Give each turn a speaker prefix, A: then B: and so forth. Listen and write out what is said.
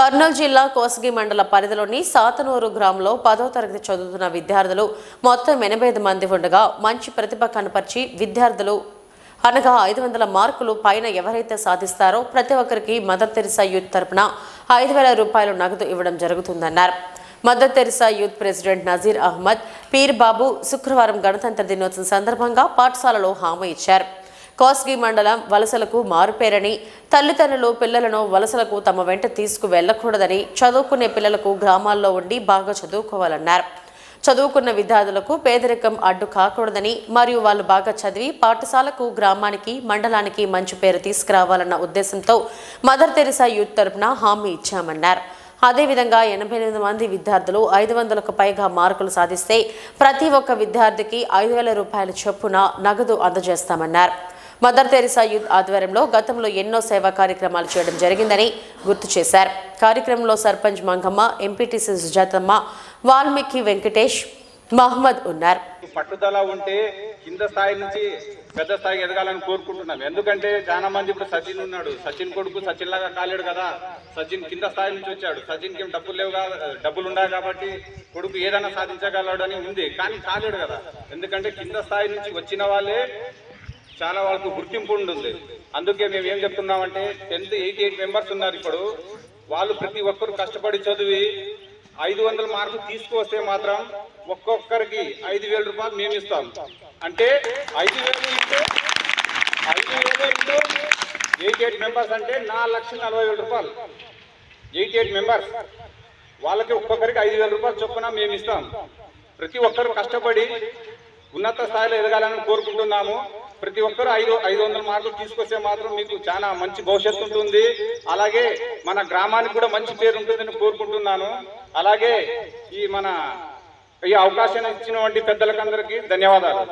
A: కర్నూలు జిల్లా కోసగి మండల పరిధిలోని సాతనూరు గ్రామంలో పదో తరగతి చదువుతున్న విద్యార్థులు మొత్తం ఎనభై ఐదు మంది ఉండగా మంచి ప్రతిభ కనపరిచి విద్యార్థులు అనగా ఐదు వందల మార్కులు పైన ఎవరైతే సాధిస్తారో ప్రతి ఒక్కరికి మదర్ తెరిసా యూత్ తరపున ఐదు వేల రూపాయలు నగదు ఇవ్వడం జరుగుతుందన్నారు. Mother Teresa youth president Nazeer Ahmed Peer Babu శుక్రవారం గణతంత్ర దినోత్సవం సందర్భంగా పాఠశాలలో హామీ ఇచ్చారు. కోస్గి మండలం వలసలకు మారుపేరని తల్లిదండ్రులు పిల్లలను వలసలకు తమ వెంట తీసుకు వెళ్ళకూడదని చదువుకునే పిల్లలకు గ్రామాల్లో ఉండి బాగా చదువుకోవాలన్నారు. చదువుకున్న విద్యార్థులకు పేదరికం అడ్డు కాకూడదని మరియు వాళ్ళు బాగా చదివి పాఠశాలకు గ్రామానికి మండలానికి మంచి పేరు తీసుకురావాలన్న ఉద్దేశంతో మదర్ తెరిసా యూత్ తరపున హామీ ఇచ్చామన్నారు. అదేవిధంగా ఎనభై ఎనిమిది మంది విద్యార్థులు ఐదు వందలకు పైగా మార్కులు సాధిస్తే ప్రతి ఒక్క విద్యార్థికి ఐదు వేల రూపాయల చొప్పున నగదు అందజేస్తామన్నారు. మదర్ తెరిసా యూత్ ఆధ్వర్యంలో గతంలో ఎన్నో సేవా కార్యక్రమాలు చేయడం జరిగిందని గుర్తు చేశారు. కార్యక్రమంలో సర్పంచ్ మంగమ్మ ఎంపీటీసీ సుజాతమ్మ వాల్మీకి వెంకటేష్ మహమ్మద్ ఉన్నారు.
B: పట్టుదల ఉంటే కింద స్థాయి నుంచి పెద్ద స్థాయికి ఎదగాలని కోరుకుంటున్నాం. ఎందుకంటే చాలా మంది ఇప్పుడు సచిన్ ఉన్నాడు. సచిన్ కొడుకు సచిన్ లాగా కాలేడు కదా. సచిన్ కింద స్థాయి నుంచి వచ్చాడు. సచిన్కి డబ్బులు లేవు డబ్బులు ఉండాలి కాబట్టి కొడుకు ఏదైనా సాధించగలడు అని ఉంది. కానీ కాలేడు కదా. ఎందుకంటే కింద స్థాయి నుంచి వచ్చిన వాళ్ళే చాలా వాళ్ళకు గుర్తింపు ఉంటుంది. అందుకే మేము ఏం చెప్తున్నామంటే టెన్త్ ఎయిటీ ఎయిట్ మెంబర్స్ ఉన్నారు ఇప్పుడు. వాళ్ళు ప్రతి ఒక్కరు కష్టపడి చదివి ఐదు వందల మార్కులు తీసుకువస్తే మాత్రం ఒక్కొక్కరికి ఐదు వేల రూపాయలు మేము ఇస్తాం. అంటే ఐదు వేలు ఇస్తే ఐదు వేలు ఇంటూ ఎయిటీ ఎయిట్ మెంబర్స్ అంటే నాలుగు లక్షల నలభై వేల రూపాయలు. Eighty eight members. వాళ్ళకి ఒక్కొక్కరికి ఐదు వేల రూపాయలు చొప్పున మేము ఇస్తాం. ప్రతి ఒక్కరు కష్టపడి ఉన్నత స్థాయిలో ఎదగాలని కోరుకుంటున్నాము. ప్రతి ఒక్కరు ఐదు ఐదు వందల మార్కులు తీసుకొస్తే మాత్రం మీకు చాలా మంచి భవిష్యత్తు ఉంటుంది. అలాగే మన గ్రామానికి కూడా మంచి పేరు ఉంటుందని కోరుకుంటున్నాను. అలాగే ఈ మన ఈ అవకాశం ఇచ్చినటువంటి పెద్దలకందరికీ ధన్యవాదాలు.